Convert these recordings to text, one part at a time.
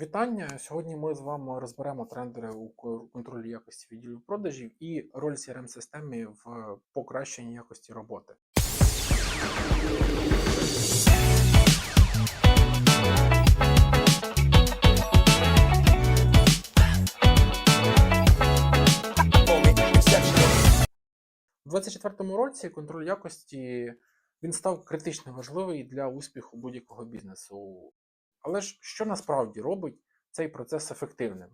Вітання! Сьогодні ми з вами розберемо тренди у контролі якості відділів продажів і роль crm системи в покращенні якості роботи. У 2024 році контроль якості він став критично важливий для успіху будь-якого бізнесу. Але ж що насправді робить цей процес ефективним?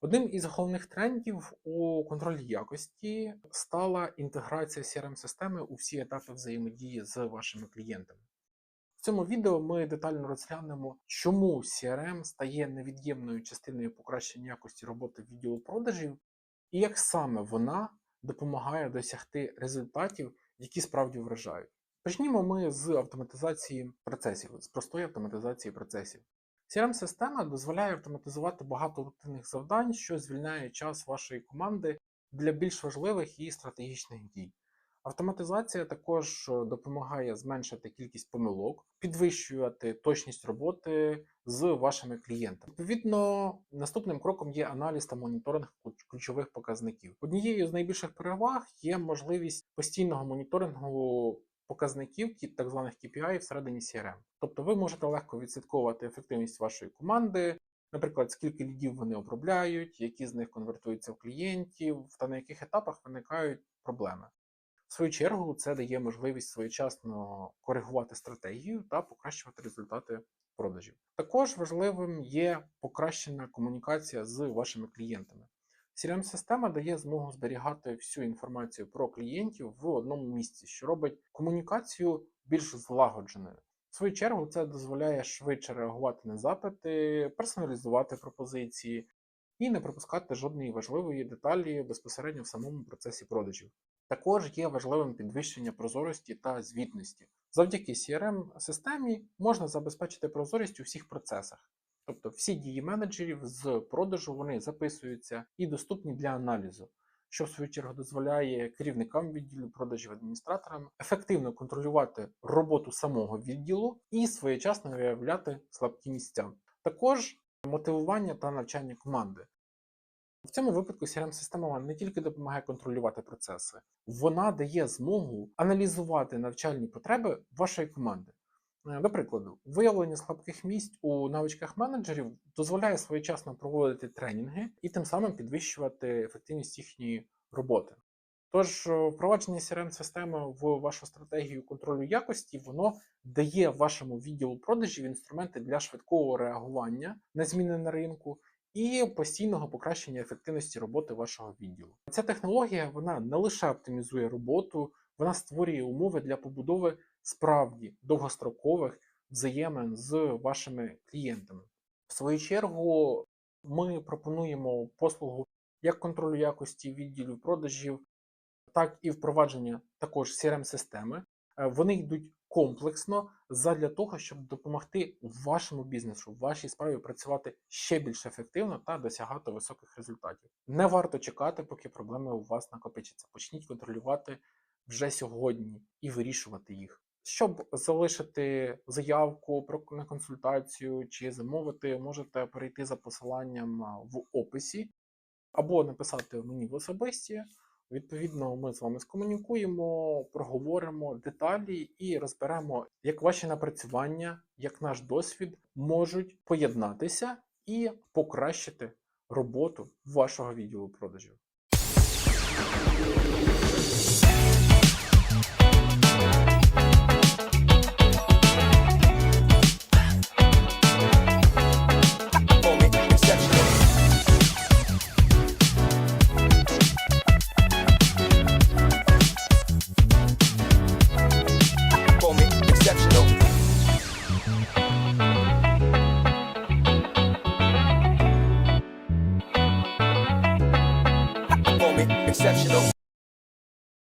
Одним із головних трендів у контролі якості стала інтеграція CRM-системи у всі етапи взаємодії з вашими клієнтами. В цьому відео ми детально розглянемо, чому CRM стає невід'ємною частиною покращення якості роботи відділу продажів і як саме вона допомагає досягти результатів, які справді вражають. Почнімо ми з автоматизації процесів, з простої автоматизації процесів. CRM-система дозволяє автоматизувати багато рутинних завдань, що звільняє час вашої команди для більш важливих і стратегічних дій. Автоматизація також е, допомагає зменшити кількість помилок, підвищувати точність роботи з вашими клієнтами. Відповідно, наступним кроком є аналіз та моніторинг ключових показників. Однією з найбільших переваг є можливість постійного моніторингу показників, так званих KPI всередині CRM. Тобто ви можете легко відслідковувати ефективність вашої команди, наприклад, скільки лідів вони обробляють, які з них конвертуються в клієнтів, та на яких етапах виникають проблеми. В свою чергу, це дає можливість своєчасно коригувати стратегію та покращувати результати продажів. Також важливим є покращена комунікація з вашими клієнтами. CRM-система дає змогу зберігати всю інформацію про клієнтів в одному місці, що робить комунікацію більш злагодженою. В свою чергу, це дозволяє швидше реагувати на запити, персоналізувати пропозиції і не пропускати жодної важливої деталі безпосередньо в самому процесі продажів. Також є важливим підвищення прозорості та звітності. Завдяки CRM-системі можна забезпечити прозорість у всіх процесах. Тобто всі дії менеджерів з продажу вони записуються і доступні для аналізу, що в свою чергу дозволяє керівникам відділу продажів адміністраторам ефективно контролювати роботу самого відділу і своєчасно виявляти слабкі місця. Також мотивування та навчання команди. В цьому випадку CRM-система не тільки допомагає контролювати процеси, вона дає змогу аналізувати навчальні потреби вашої команди. Е, До прикладу, виявлення слабких місць у навичках менеджерів дозволяє своєчасно проводити тренінги і тим самим підвищувати ефективність їхньої роботи. Тож, е, впровадження CRM-системи в вашу стратегію контролю якості воно дає вашому відділу продажів інструменти для швидкого реагування на зміни на ринку і постійного покращення ефективності роботи вашого відділу. Ця технологія вона не лише оптимізує роботу, вона створює умови для побудови справді довгострокових взаємин з вашими клієнтами. В свою чергу, ми пропонуємо послугу як контролю якості відділів продажів, так і впровадження також CRM-системи. Е, Вони йдуть комплексно задля того, щоб допомогти вашому бізнесу, вашій справі працювати ще більш ефективно та досягати високих результатів. Не варто чекати, поки проблеми у вас накопичаться. Почніть контролювати вже сьогодні і вирішувати їх. Щоб залишити заявку про на консультацію чи замовити, можете перейти за посиланням в описі або написати мені в особисті. Відповідно, ми з вами скомунікуємо, проговоримо деталі і розберемо, як ваші напрацювання, як наш досвід можуть поєднатися і покращити роботу вашого відділу продажів. exceptional.